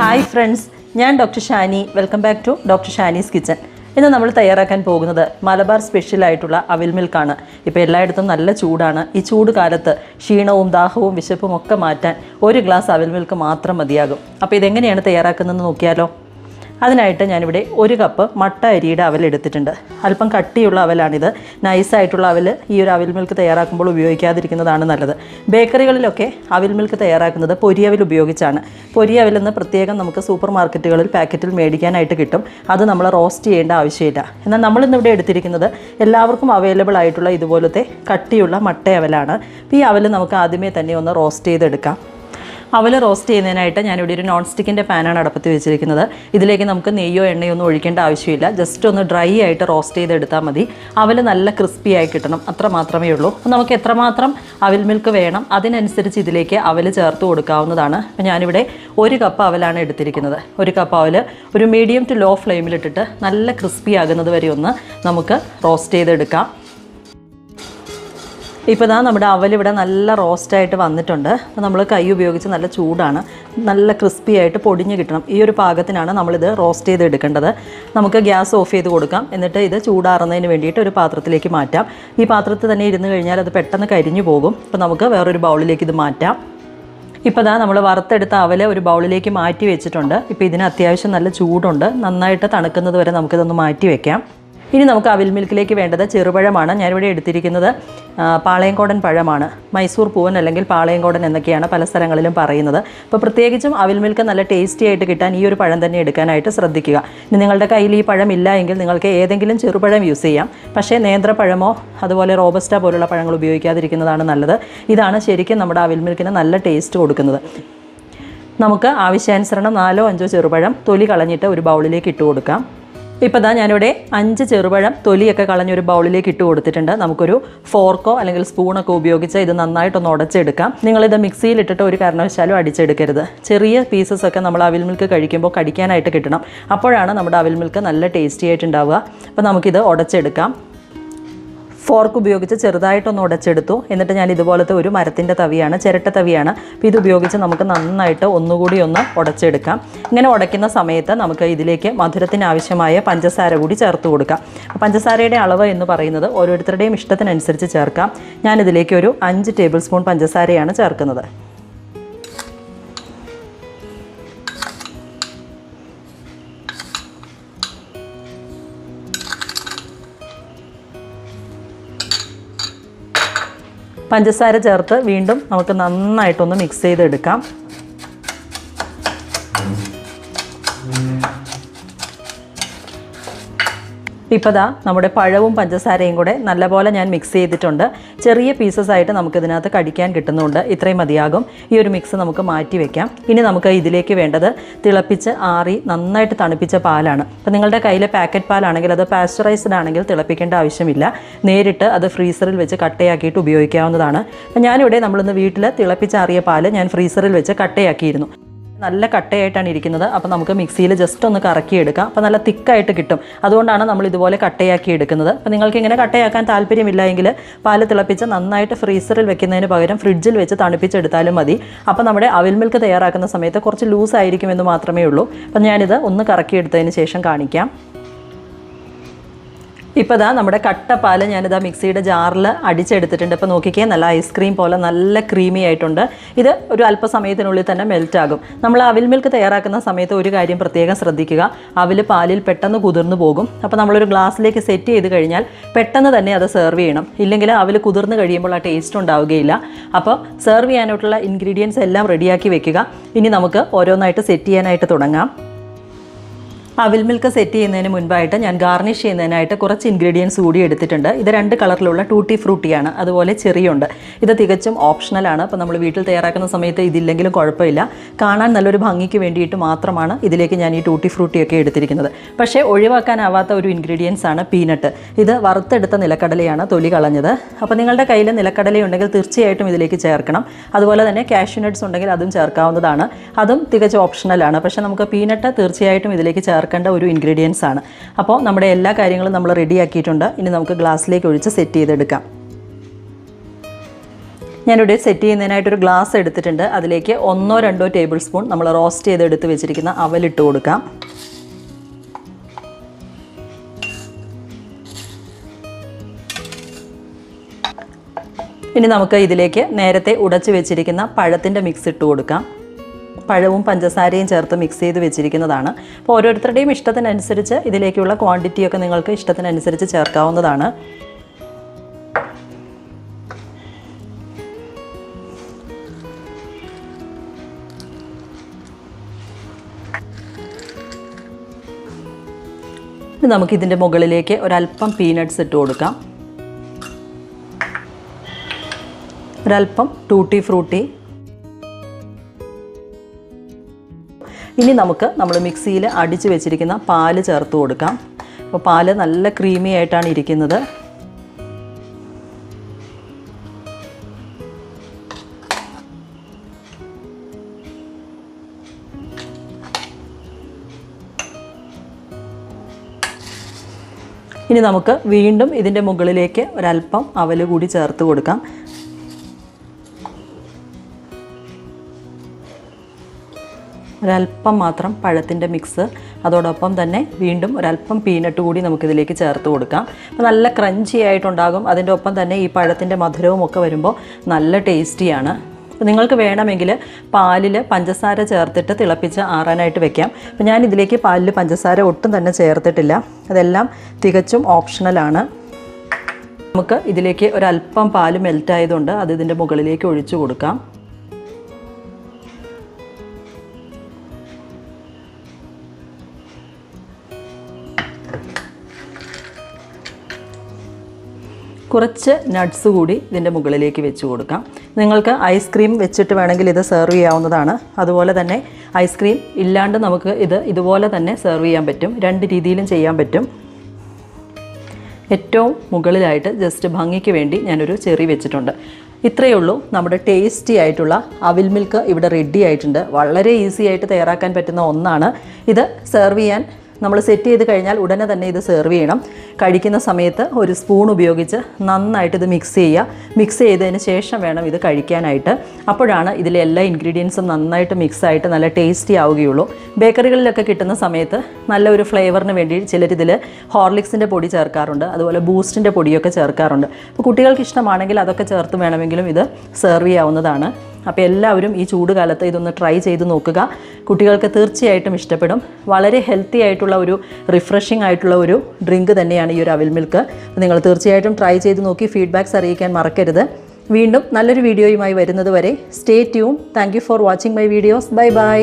Hi friends ഞാൻ doctor Shani. Welcome back to doctor Shani's kitchen ഇന്ന് നമ്മൾ തയ്യാറാക്കാൻ പോകുന്നത് മലബാർ സ്പെഷ്യൽ ആയിട്ടുള്ള അവിൽ മിൽക്കാണ് ഇപ്പോൾ എല്ലായിടത്തും നല്ല ചൂടാണ്. ഈ ചൂട് കാലത്ത് ക്ഷീണവും ദാഹവും വിശപ്പും ഒക്കെ മാറ്റാൻ ഒരു ഗ്ലാസ് അവിൽ മിൽക്ക് മാത്രം മതിയാകും. അപ്പോൾ ഇതെങ്ങനെയാണ് തയ്യാറാക്കുന്നതെന്ന് നോക്കിയാലോ? അതിനായിട്ട് ഞാനിവിടെ ഒരു കപ്പ് മട്ട അരിയുടെ അവൽ എടുത്തിട്ടുണ്ട്. അല്പം കട്ടിയുള്ള അവലാണിത്. നൈസായിട്ടുള്ള അവൽ ഈ ഒരു അവിൽ മിൽക്ക് തയ്യാറാക്കുമ്പോൾ ഉപയോഗിക്കാതിരിക്കുന്നതാണ് നല്ലത്. ബേക്കറികളിലൊക്കെ അവിൽ മിൽക്ക് തയ്യാറാക്കുന്നത് പൊരിയവിൽ ഉപയോഗിച്ചാണ്. പൊരിയവലെന്ന് പ്രത്യേകം നമുക്ക് സൂപ്പർ മാർക്കറ്റുകളിൽ പാക്കറ്റിൽ മേടിക്കാനായിട്ട് കിട്ടും. അത് നമ്മൾ റോസ്റ്റ് ചെയ്യേണ്ട ആവശ്യമില്ല. എന്നാൽ നമ്മളിന്നിവിടെ എടുത്തിരിക്കുന്നത് എല്ലാവർക്കും അവൈലബിൾ ആയിട്ടുള്ള ഇതുപോലത്തെ കട്ടിയുള്ള മട്ട അവലാണ് അപ്പോൾ ഈ അവൽ നമുക്ക് ആദ്യമേ തന്നെ ഒന്ന് റോസ്റ്റ് ചെയ്തെടുക്കാം. അവൽ റോസ്റ്റ് ചെയ്യുന്നതിനായിട്ട് ഞാനിവിടെ ഒരു നോൺ സ്റ്റിക്കിന്റെ പാനാണ് അടുപ്പത്ത് വെച്ചിരിക്കുന്നത്. ഇതിലേക്ക് നമുക്ക് നെയ്യോ എണ്ണയോ ഒന്നും ഒഴിക്കേണ്ട ആവശ്യമില്ല. ജസ്റ്റ് ഒന്ന് ഡ്രൈ ആയിട്ട് റോസ്റ്റ് ചെയ്തെടുത്താൽ മതി. അവൽ നല്ല ക്രിസ്പി ആയി കിട്ടണം. അത്ര മാത്രമേ ഉള്ളൂ. നമുക്ക് എത്രമാത്രം അവൽ മിൽക്ക് വേണം അതിനനുസരിച്ച് ഇതിലേക്ക് അവൽ ചേർത്ത് കൊടുക്കാവുന്നതാണ്. അപ്പോൾ ഞാനിവിടെ ഒരു കപ്പ് അവലാണ് എടുത്തിരിക്കുന്നത്. ഒരു കപ്പ് അവൽ ഒരു മീഡിയം ടു ലോ ഫ്ലെയിമിലിട്ടിട്ട് നല്ല ക്രിസ്പി ആകുന്നത് വരെ ഒന്ന് നമുക്ക് റോസ്റ്റ് ചെയ്തെടുക്കാം. ഇപ്പോൾ ഇതാ നമ്മുടെ അവൽ ഇവിടെ നല്ല റോസ്റ്റായിട്ട് വന്നിട്ടുണ്ട്. അപ്പോൾ നമ്മൾ കൈ ഉപയോഗിച്ച് നല്ല ചൂടാണ്. നല്ല ക്രിസ്പി ആയിട്ട് പൊടിഞ്ഞ് കിട്ടണം. ഈ ഒരു പാകത്തിനാണ് നമ്മളിത് റോസ്റ്റ് ചെയ്ത് എടുക്കേണ്ടത്. നമുക്ക് ഗ്യാസ് ഓഫ് ചെയ്ത് കൊടുക്കാം. എന്നിട്ട് ഇത് ചൂടാറുന്നതിന് വേണ്ടിയിട്ട് ഒരു പാത്രത്തിലേക്ക് മാറ്റാം. ഈ പാത്രത്തിൽ തന്നെ ഇരുന്ന് കഴിഞ്ഞാൽ അത് പെട്ടെന്ന് കരിഞ്ഞു പോകും. അപ്പോൾ നമുക്ക് വേറൊരു ബൗളിലേക്ക് ഇത് മാറ്റാം. ഇപ്പോൾ ഇതാ നമ്മൾ വറുത്തെടുത്ത അവൽ ഒരു ബൗളിലേക്ക് മാറ്റി വെച്ചിട്ടുണ്ട്. ഇപ്പോൾ ഇതിന് അത്യാവശ്യം നല്ല ചൂടുണ്ട്. നന്നായിട്ട് തണുക്കുന്നത് വരെ നമുക്കിതൊന്ന് മാറ്റി വെക്കാം. ഇനി നമുക്ക് അവിൽ മിൽക്കിലേക്ക് വേണ്ടത് ചെറുപഴമാണ്. ഞാനിവിടെ എടുത്തിരിക്കുന്നത് പാളയംകോടൻ പഴമാണ്. മൈസൂർ പൂവൻ അല്ലെങ്കിൽ പാളയംകോടൻ എന്നൊക്കെയാണ് പല സ്ഥലങ്ങളിലും പറയുന്നത്. അപ്പോൾ പ്രത്യേകിച്ചും അവിൽ മിൽക്ക് നല്ല ടേസ്റ്റി ആയിട്ട് കിട്ടാൻ ഈ ഒരു പഴം തന്നെ എടുക്കാനായിട്ട് ശ്രദ്ധിക്കുക. ഇനി നിങ്ങളുടെ കയ്യിൽ ഈ പഴം ഇല്ല എങ്കിൽ നിങ്ങൾക്ക് ഏതെങ്കിലും ചെറുപഴം യൂസ് ചെയ്യാം. പക്ഷേ നേന്ത്രപ്പഴമോ അതുപോലെ റോബസ്റ്റ പോലുള്ള പഴങ്ങൾ ഉപയോഗിക്കാതിരിക്കുന്നതാണ് നല്ലത്. ഇതാണ് ശരിക്കും നമ്മുടെ അവിൽ മിൽക്കിന് നല്ല ടേസ്റ്റ് കൊടുക്കുന്നത്. നമുക്ക് ആവശ്യാനുസരണം നാലോ അഞ്ചോ ചെറുപഴം തൊലി കളഞ്ഞിട്ട് ഒരു ബൗളിലേക്ക് ഇട്ട് കൊടുക്കാം. ഇപ്പോൾ ഇതാ ഞാനിവിടെ അഞ്ച് ചെറുപഴം തൊലിയൊക്കെ കളഞ്ഞൊരു ബൗളിലേക്ക് ഇട്ട് കൊടുത്തിട്ടുണ്ട്. നമുക്കൊരു ഫോർക്കോ അല്ലെങ്കിൽ സ്പൂണൊക്കെ ഉപയോഗിച്ച് ഇത് നന്നായിട്ടൊന്ന് ഉടച്ചെടുക്കാം. നിങ്ങളിത് മിക്സിയിൽ ഇട്ടിട്ട് ഒരു കാരണവശാലും അടിച്ചെടുക്കരുത്. ചെറിയ പീസസ് ഒക്കെ നമ്മൾ അവിൽ മിൽക്ക് കഴിക്കുമ്പോൾ കടിക്കാനായിട്ട് കിട്ടണം. അപ്പോഴാണ് നമ്മുടെ അവിൽ മിൽക്ക് നല്ല ടേസ്റ്റി ആയിട്ടുണ്ടാവുക. അപ്പോൾ നമുക്കിത് ഉടച്ചെടുക്കാം. ഫോർക്ക് ഉപയോഗിച്ച് ചെറുതായിട്ടൊന്ന് ഉടച്ചെടുത്തു. എന്നിട്ട് ഞാൻ ഇതുപോലത്തെ ഒരു മരത്തിന്റെ തവിയാണ് ചിരട്ട തവിയാണ്. അപ്പോൾ ഇത് ഉപയോഗിച്ച് നമുക്ക് നന്നായിട്ട് ഒന്നുകൂടി ഒന്ന് ഉടച്ചെടുക്കാം. ഇങ്ങനെ ഉടയ്ക്കുന്ന സമയത്ത് നമുക്ക് ഇതിലേക്ക് മധുരത്തിന് ആവശ്യമായ പഞ്ചസാര കൂടി ചേർത്ത് കൊടുക്കാം. പഞ്ചസാരയുടെ അളവ് എന്ന് പറയുന്നത് ഓരോരുത്തരുടെയും ഇഷ്ടത്തിനനുസരിച്ച് ചേർക്കാം. ഞാനിതിലേക്ക് ഒരു അഞ്ച് ടേബിൾ സ്പൂൺ പഞ്ചസാരയാണ് ചേർക്കുന്നത്. പഞ്ചസാര ചേർത്ത് വീണ്ടും നമുക്ക് നന്നായിട്ടൊന്ന് മിക്സ് ചെയ്തെടുക്കാം. ഇപ്പോൾ ദാ നമ്മുടെ പഴവും പഞ്ചസാരയും കൂടെ നല്ലപോലെ ഞാൻ മിക്സ് ചെയ്തിട്ടുണ്ട്. ചെറിയ പീസസ് ആയിട്ട് നമുക്ക് ഇതിനകത്ത് കടിക്കാൻ കിട്ടുന്നുണ്ട്. ഇത്രയും മതിയാകും. ഈ ഒരു മിക്സ് നമുക്ക് മാറ്റി വെക്കാം. ഇനി നമുക്ക് ഇതിലേക്ക് വേണ്ടത് തിളപ്പിച്ച് ആറി നന്നായിട്ട് തണുപ്പിച്ച പാലാണ്. അപ്പോൾ നിങ്ങളുടെ കയ്യിൽ പാക്കറ്റ് പാലാണെങ്കിൽ അത് പാസ്ചറൈസ്ഡ് ആണെങ്കിൽ തിളപ്പിക്കേണ്ട ആവശ്യമില്ല. നേരിട്ട് അത് ഫ്രീസറിൽ വെച്ച് കട്ടയാക്കിയിട്ട് ഉപയോഗിക്കാവുന്നതാണ്. അപ്പോൾ ഞാനിവിടെ നമ്മളിന്ന് വീട്ടിൽ തിളപ്പിച്ചാറിയ പാൽ ഞാൻ ഫ്രീസറിൽ വെച്ച് കട്ടയാക്കിയിരുന്നു. നല്ല കട്ടയായിട്ടാണ് ഇരിക്കുന്നത്. അപ്പോൾ നമുക്ക് മിക്സിയിൽ ജസ്റ്റ് ഒന്ന് കറക്കിയെടുക്കാം. അപ്പോൾ നല്ല തിക്കായിട്ട് കിട്ടും. അതുകൊണ്ടാണ് നമ്മൾ ഇതുപോലെ കട്ടയാക്കി എടുക്കുന്നത്. അപ്പോൾ നിങ്ങൾക്ക് ഇങ്ങനെ കട്ടയാക്കാൻ താല്പര്യമില്ല എങ്കിൽ പാൽ തിളപ്പിച്ച് നന്നായിട്ട് ഫ്രീസറിൽ വെക്കുന്നതിന് പകരം ഫ്രിഡ്ജിൽ വെച്ച് തണുപ്പിച്ചെടുത്താലും മതി. അപ്പോൾ നമ്മുടെ അവിൽ മിൽക്ക് തയ്യാറാക്കുന്ന സമയത്ത് കുറച്ച് ലൂസ് ആയിരിക്കും എന്ന് മാത്രമേ ഉള്ളൂ. അപ്പോൾ ഞാനിത് ഒന്ന് കറക്കിയെടുത്തതിന് ശേഷം കാണിക്കാം. ഇപ്പോൾ ഇതാ നമ്മുടെ കട്ടപ്പാൽ ഞാനിതാ മിക്സിയുടെ ജാറിൽ അടിച്ചെടുത്തിട്ടുണ്ട്. ഇപ്പോൾ നോക്കിക്കേ നല്ല ഐസ്ക്രീം പോലെ നല്ല ക്രീമി ആയിട്ടുണ്ട്. ഇത് ഒരു അല്പസമയത്തിനുള്ളിൽ തന്നെ മെൽറ്റ് ആകും. നമ്മൾ അവിൽ മിൽക്ക് തയ്യാറാക്കുന്ന സമയത്ത് ഒരു കാര്യം പ്രത്യേകം ശ്രദ്ധിക്കുക. അവിൽ പാലിൽ പെട്ടെന്ന് കുതിർന്നു പോകും. അപ്പോൾ നമ്മളൊരു ഗ്ലാസ്സിലേക്ക് സെറ്റ് ചെയ്ത് കഴിഞ്ഞാൽ പെട്ടെന്ന് തന്നെ അത് സെർവ് ചെയ്യണം. ഇല്ലെങ്കിൽ അവിൽ കുതിർന്ന് കഴിയുമ്പോൾ ആ ടേസ്റ്റ് ഉണ്ടാവുകയില്ല. അപ്പോൾ സെർവ് ചെയ്യാനായിട്ടുള്ള ഇൻഗ്രീഡിയൻസ് എല്ലാം റെഡിയാക്കി വെക്കുക. ഇനി നമുക്ക് ഓരോന്നായിട്ട് സെറ്റ് ചെയ്യാനായിട്ട് തുടങ്ങാം. അവിൽ മിൽക്ക് സെറ്റ് ചെയ്യുന്നതിന് മുൻപായിട്ട് ഞാൻ ഗാർണിഷ് ചെയ്യുന്നതിനായിട്ട് കുറച്ച് ഇൻഗ്രീഡിയൻസ് കൂടി എടുത്തിട്ടുണ്ട്. ഇത് രണ്ട് കളറിലുള്ള ടൂട്ടി ഫ്രൂട്ടിയാണ് അതുപോലെ ചെറിയുണ്ട്. ഇത് തികച്ചും ഓപ്ഷണലാണ് അപ്പോൾ നമ്മൾ വീട്ടിൽ തയ്യാറാക്കുന്ന സമയത്ത് ഇതില്ലെങ്കിലും കുഴപ്പമില്ല. കാണാൻ നല്ലൊരു ഭംഗിക്ക് വേണ്ടിയിട്ട് മാത്രമാണ് ഇതിലേക്ക് ഞാൻ ഈ ടൂട്ടി ഫ്രൂട്ടിയൊക്കെ എടുത്തിരിക്കുന്നത്. പക്ഷേ ഒഴിവാക്കാനാവാത്ത ഒരു ഇൻഗ്രീഡിയൻസ് ആണ് പീനട്ട് ഇത് വറുത്തെടുത്ത നിലക്കടലയാണ് തൊലി കളഞ്ഞത്. അപ്പോൾ നിങ്ങളുടെ കയ്യിൽ നിലക്കടലയുണ്ടെങ്കിൽ തീർച്ചയായിട്ടും ഇതിലേക്ക് ചേർക്കണം. അതുപോലെ തന്നെ കാഷ്യൂ നട്ട്സ് ഉണ്ടെങ്കിൽ അതും ചേർക്കാവുന്നതാണ്. അതും തികച്ചും ഓപ്ഷണലാണ് പക്ഷേ നമുക്ക് പീനട്ട് തീർച്ചയായിട്ടും ഇതിലേക്ക് ചേർക്കേണ്ട ഒരു ഇൻഗ്രീഡിയൻസ് ആണ്. അപ്പോൾ നമ്മുടെ എല്ലാ കാര്യങ്ങളും നമ്മൾ റെഡിയാക്കിയിട്ടുണ്ട് ഇനി നമുക്ക് ഗ്ലാസ്സിലേക്ക് ഒഴിച്ച് സെറ്റ് ചെയ്തെടുക്കാം. ഞാനിവിടെ സെറ്റ് ചെയ്യുന്നതിനായിട്ടൊരു ഗ്ലാസ് എടുത്തിട്ടുണ്ട്. അതിലേക്ക് ഒന്നോ രണ്ടോ ടേബിൾ സ്പൂൺ നമ്മൾ റോസ്റ്റ് ചെയ്ത് എടുത്ത് വെച്ചിരിക്കുന്ന അവലിട്ട് കൊടുക്കാം. ഇനി നമുക്ക് ഇതിലേക്ക് നേരത്തെ ഉടച്ച് വെച്ചിരിക്കുന്ന പഴത്തിന്റെ മിക്സ് ഇട്ട് കൊടുക്കാം. പഴവും പഞ്ചസാരയും ചേർത്ത് മിക്സ് ചെയ്ത് വെച്ചിരിക്കുന്നതാണ്. അപ്പോൾ ഓരോരുത്തരുടെയും ഇഷ്ടത്തിനനുസരിച്ച് ഇതിലേക്കുള്ള ക്വാണ്ടിറ്റിയൊക്കെ നിങ്ങൾക്ക് ഇഷ്ടത്തിനനുസരിച്ച് ചേർക്കാവുന്നതാണ്. ഇനി നമുക്ക് ഇതിന്റെ മുകളിലേക്ക് ഒരല്പം പീനട്ട്സ് ഇട്ട് കൊടുക്കാം. ഒരല്പം ടൂട്ടി ഫ്രൂട്ടി ഇനി നമുക്ക് നമ്മൾ മിക്സിയിൽ അടിച്ച് വെച്ചിരിക്കുന്ന പാൽ ചേർത്ത് കൊടുക്കാം. അപ്പോൾ പാൽ നല്ല ക്രീമി ആയിട്ടാണ് ഇരിക്കുന്നത്. ഇനി നമുക്ക് വീണ്ടും ഇതിന്റെ മുകളിലേക്ക് ഒരല്പം അവൽ കൂടി ചേർത്ത് കൊടുക്കാം. ഒരല്പം മാത്രം പഴത്തിന്റെ മിക്സ് അതോടൊപ്പം തന്നെ വീണ്ടും ഒരല്പം പീനട്ട് കൂടി നമുക്കിതിലേക്ക് ചേർത്ത് കൊടുക്കാം. അപ്പോൾ നല്ല ക്രഞ്ചി ആയിട്ടുണ്ടാകും. അതിന്റെ ഒപ്പം തന്നെ ഈ പഴത്തിന്റെ മധുരവും ഒക്കെ വരുമ്പോൾ നല്ല ടേസ്റ്റിയാണ്. അപ്പോൾ നിങ്ങൾക്ക് വേണമെങ്കിൽ പാലിൽ പഞ്ചസാര ചേർത്തിട്ട് തിളപ്പിച്ച് ആറാനായിട്ട് വെക്കാം. അപ്പോൾ ഞാൻ ഇതിലേക്ക് പാലിൽ പഞ്ചസാര ഒട്ടും തന്നെ ചേർത്തിട്ടില്ല. അതെല്ലാം തികച്ചും ഓപ്ഷണലാണ് നമുക്ക് ഇതിലേക്ക് ഒരല്പം പാൽ മെൽറ്റ് ആയതുകൊണ്ട് അത് ഇതിന്റെ മുകളിലേക്ക് ഒഴിച്ചു കൊടുക്കാം. കുറച്ച് നട്ട്സ് കൂടി ഇതിന്റെ മുകളിലേക്ക് വെച്ച് കൊടുക്കാം. നിങ്ങൾക്ക് ഐസ്ക്രീം വെച്ചിട്ട് വേണമെങ്കിൽ ഇത് സെർവ് ചെയ്യാവുന്നതാണ്. അതുപോലെ തന്നെ ഐസ്ക്രീം ഇല്ലാണ്ട് നമുക്ക് ഇത് ഇതുപോലെ തന്നെ സെർവ് ചെയ്യാൻ പറ്റും. രണ്ട് രീതിയിലും ചെയ്യാൻ പറ്റും. ഏറ്റവും മുകളിലായിട്ട് ജസ്റ്റ് ഭംഗിക്ക് വേണ്ടി ഞാനൊരു ചെറി വെച്ചിട്ടുണ്ട്. ഇത്രയേ ഉള്ളൂ. നമ്മുടെ ടേസ്റ്റി ആയിട്ടുള്ള അവിൽ മിൽക്ക് ഇവിടെ റെഡി ആയിട്ടുണ്ട്. വളരെ ഈസി ആയിട്ട് തയ്യാറാക്കാൻ പറ്റുന്ന ഒന്നാണ്. ഇത് സെർവ് ചെയ്യാൻ നമ്മൾ സെറ്റ് ചെയ്ത് കഴിഞ്ഞാൽ ഉടനെ തന്നെ ഇത് സെർവ് ചെയ്യണം. കഴിക്കുന്ന സമയത്ത് ഒരു സ്പൂൺ ഉപയോഗിച്ച് നന്നായിട്ട് ഇത് മിക്സ് ചെയ്യുക. മിക്സ് ചെയ്തതിന് ശേഷം വേണം ഇത് കഴിക്കാനായിട്ട്. അപ്പോഴാണ് ഇതിലെ എല്ലാ ഇൻഗ്രീഡിയൻസും നന്നായിട്ട് മിക്സ് ആയിട്ട് നല്ല ടേസ്റ്റി ആവുകയുള്ളൂ. ബേക്കറികളിലൊക്കെ കിട്ടുന്ന സമയത്ത് നല്ലൊരു ഫ്ലേവറിന് വേണ്ടി ചിലരിതിൽ ഹോർലിക്സിന്റെ പൊടി ചേർക്കാറുണ്ട്. അതുപോലെ ബൂസ്റ്റിന്റെ പൊടിയൊക്കെ ചേർക്കാറുണ്ട്. അപ്പോൾ കുട്ടികൾക്ക് ഇഷ്ടമാണെങ്കിൽ അതൊക്കെ ചേർത്ത് വേണമെങ്കിലും ഇത് സെർവ് ചെയ്യാവുന്നതാണ്. അപ്പോൾ എല്ലാവരും ഈ ചൂട് കാലത്ത് ഇതൊന്ന് ട്രൈ ചെയ്ത് നോക്കുക. കുട്ടികൾക്ക് തീർച്ചയായിട്ടും ഇഷ്ടപ്പെടും. വളരെ ഹെൽത്തി ആയിട്ടുള്ള ഒരു റിഫ്രഷിംഗ് ആയിട്ടുള്ള ഒരു ഡ്രിങ്ക് തന്നെയാണ് ഈ ഒരു അവിൽ മിൽക്ക് നിങ്ങൾ തീർച്ചയായിട്ടും ട്രൈ ചെയ്ത് നോക്കി ഫീഡ്ബാക്ക്സ് അറിയിക്കാൻ മറക്കരുത്. വീണ്ടും നല്ലൊരു വീഡിയോയുമായി വരുന്നത് വരെ. Stay tune thank for watching my videos bye bye